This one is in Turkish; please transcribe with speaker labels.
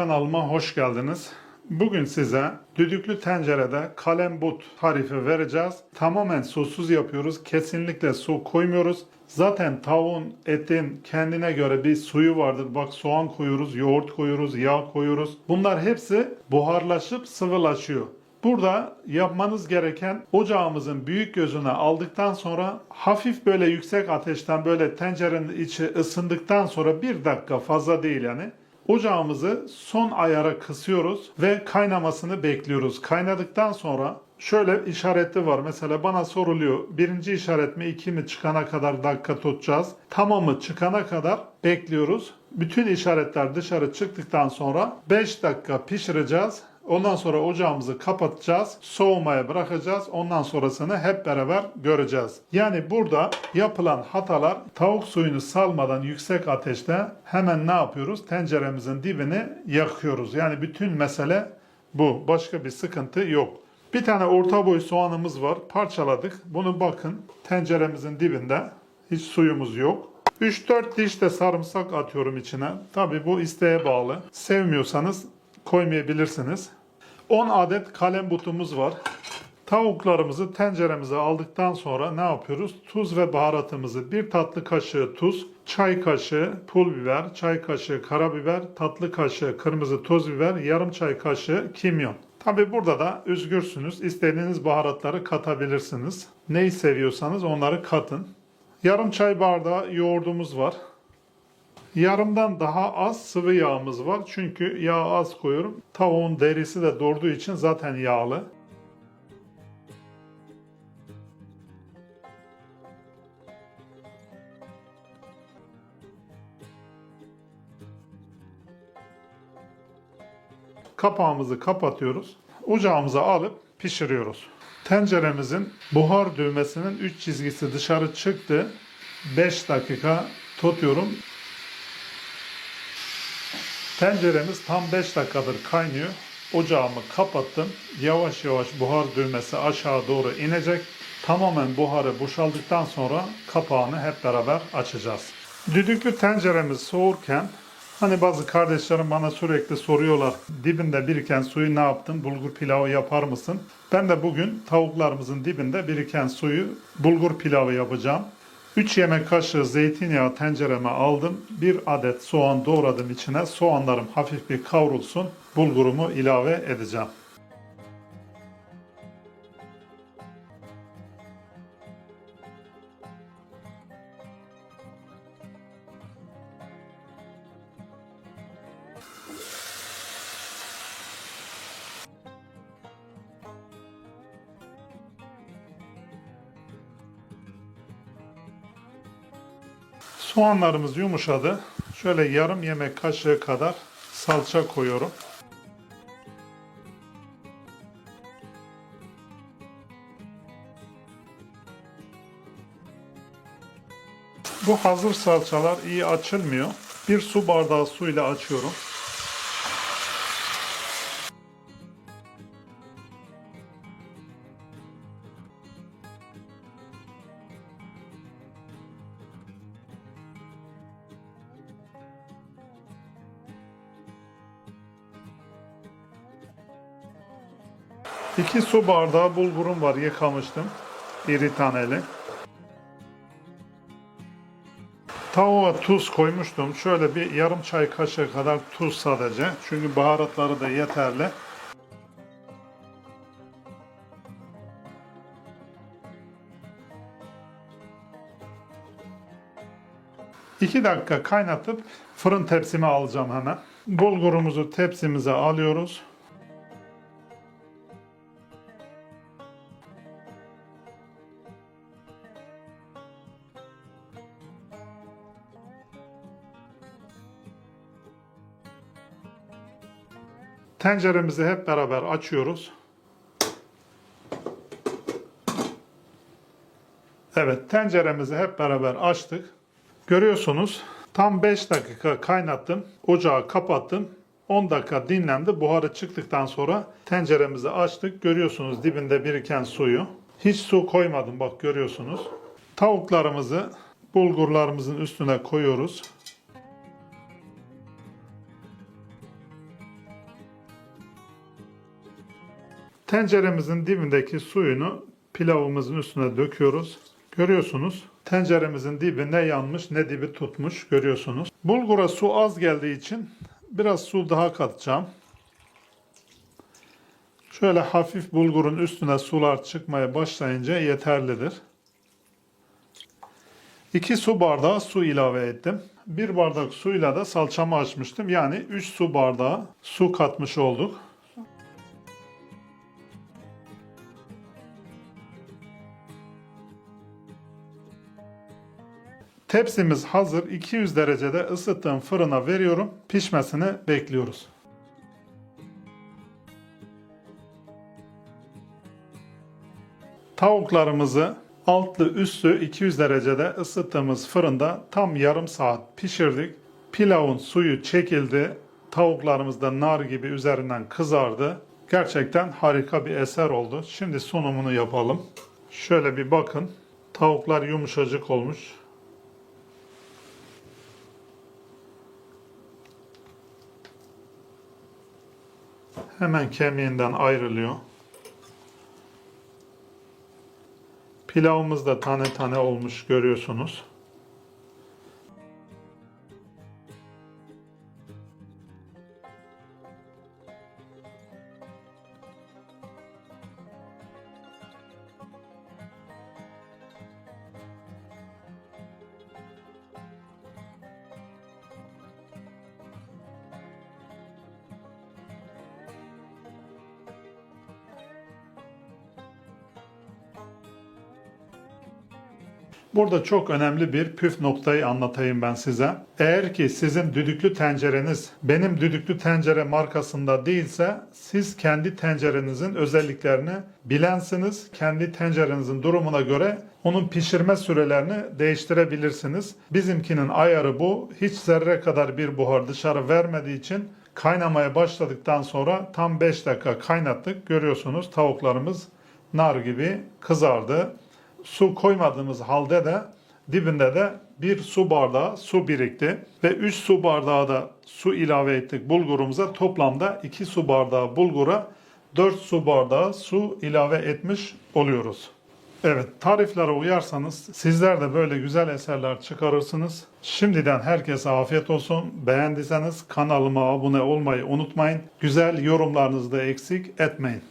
Speaker 1: Kanalıma hoş geldiniz. Bugün size düdüklü tencerede kalembut tarifi vereceğiz. Tamamen susuz yapıyoruz. Kesinlikle su koymuyoruz. Zaten tavuğun, etin kendine göre bir suyu vardır. Bak soğan koyuyoruz, yoğurt koyuyoruz, yağ koyuyoruz. Bunlar hepsi buharlaşıp sıvılaşıyor. Burada yapmanız gereken ocağımızın büyük gözüne aldıktan sonra hafif böyle yüksek ateşten böyle tencerenin içi ısındıktan sonra bir dakika fazla değil yani Ocağımızı son ayara kısıyoruz ve kaynamasını bekliyoruz. Kaynadıktan sonra şöyle işareti var. Mesela bana soruluyor birinci işaret mi iki mi çıkana kadar dakika tutacağız. Tamamı çıkana kadar bekliyoruz. Bütün işaretler dışarı çıktıktan sonra 5 dakika pişireceğiz. Ondan sonra ocağımızı kapatacağız, soğumaya bırakacağız. Ondan sonrasını hep beraber göreceğiz. Yani burada yapılan hatalar tavuk suyunu salmadan yüksek ateşte hemen ne yapıyoruz? Tenceremizin dibini yakıyoruz. Yani bütün mesele bu. Başka bir sıkıntı yok. Bir tane orta boy soğanımız var. Parçaladık. Bunu bakın tenceremizin dibinde. Hiç suyumuz yok. 3-4 diş de sarımsak atıyorum içine. Tabi bu isteğe bağlı. Sevmiyorsanız koymayabilirsiniz. 10 adet kalem butumuz var. Tavuklarımızı tenceremize aldıktan sonra ne yapıyoruz? Tuz ve baharatımızı bir tatlı kaşığı tuz, çay kaşığı pul biber, çay kaşığı karabiber, tatlı kaşığı kırmızı toz biber, yarım çay kaşığı kimyon. Tabi burada da özgürsünüz. İstediğiniz baharatları katabilirsiniz. Neyi seviyorsanız onları katın. Yarım çay bardağı yoğurdumuz var. Yarımdan daha az sıvı yağımız var. Çünkü yağ az koyuyorum. Tavuğun derisi de doğurduğu için zaten yağlı. Kapağımızı kapatıyoruz. Ocağımıza alıp pişiriyoruz. Tenceremizin buhar düğmesinin 3 çizgisi dışarı çıktı. 5 dakika tutuyorum. Tenceremiz tam 5 dakikadır kaynıyor. Ocağımı kapattım. Yavaş yavaş buhar düğmesi aşağı doğru inecek. Tamamen buharı boşaldıktan sonra kapağını hep beraber açacağız. Düdüklü tenceremiz soğurken hani bazı kardeşlerim bana sürekli soruyorlar dibinde biriken suyu ne yaptın? Bulgur pilavı yapar mısın? Ben de bugün tavuklarımızın dibinde biriken suyu bulgur pilavı yapacağım. 3 yemek kaşığı zeytinyağı tencereme aldım. 1 adet soğan doğradım içine. Soğanlarım hafif bir kavrulsun. Bulgurumu ilave edeceğim. Soğanlarımız yumuşadı. Şöyle yarım yemek kaşığı kadar salça koyuyorum. Bu hazır salçalar iyi açılmıyor. Bir su bardağı suyla açıyorum. İki su bardağı bulgurum var yıkamıştım. İri taneli. Tavuğa tuz koymuştum. Şöyle bir yarım çay kaşığı kadar tuz sadece. Çünkü baharatları da yeterli. İki dakika kaynatıp fırın tepsime alacağım hemen. Bulgurumuzu tepsimize alıyoruz. Tenceremizi hep beraber açıyoruz. Evet, tenceremizi hep beraber açtık. Görüyorsunuz tam 5 dakika kaynattım. Ocağı kapattım. 10 dakika dinlendi. Buharı çıktıktan sonra tenceremizi açtık. Görüyorsunuz dibinde biriken suyu. Hiç su koymadım bak görüyorsunuz. Tavuklarımızı bulgurlarımızın üstüne koyuyoruz. Tenceremizin dibindeki suyunu pilavımızın üstüne döküyoruz. Görüyorsunuz tenceremizin dibi ne yanmış ne dibi tutmuş görüyorsunuz. Bulgura su az geldiği için biraz su daha katacağım. Şöyle hafif bulgurun üstüne sular çıkmaya başlayınca yeterlidir. 2 su bardağı su ilave ettim. 1 bardak suyla da salçamı açmıştım. Yani 3 su bardağı su katmış olduk. Tepsimiz hazır. 200 derecede ısıttığım fırına veriyorum. Pişmesini bekliyoruz. Tavuklarımızı altlı üstü 200 derecede ısıttığımız fırında tam yarım saat pişirdik. Pilavın suyu çekildi. Tavuklarımız da nar gibi üzerinden kızardı. Gerçekten harika bir eser oldu. Şimdi sunumunu yapalım. Şöyle bir bakın. Tavuklar yumuşacık olmuş. Hemen kemiğinden ayrılıyor. Pilavımız da tane tane olmuş görüyorsunuz. Burada çok önemli bir püf noktayı anlatayım ben size. Eğer ki sizin düdüklü tencereniz benim düdüklü tencere markasında değilse siz kendi tencerenizin özelliklerini bilensiniz. Kendi tencerenizin durumuna göre onun pişirme sürelerini değiştirebilirsiniz. Bizimkinin ayarı bu. Hiç zerre kadar bir buhar dışarı vermediği için kaynamaya başladıktan sonra tam 5 dakika kaynattık. Görüyorsunuz tavuklarımız nar gibi kızardı su koymadığımız halde de dibinde de bir su bardağı su birikti ve 3 su bardağı da su ilave ettik bulgurumuza. Toplamda 2 su bardağı bulgura 4 su bardağı su ilave etmiş oluyoruz. Evet tariflere uyarsanız sizler de böyle güzel eserler çıkarırsınız. Şimdiden herkese afiyet olsun. Beğendiyseniz kanalıma abone olmayı unutmayın. Güzel yorumlarınızı da eksik etmeyin.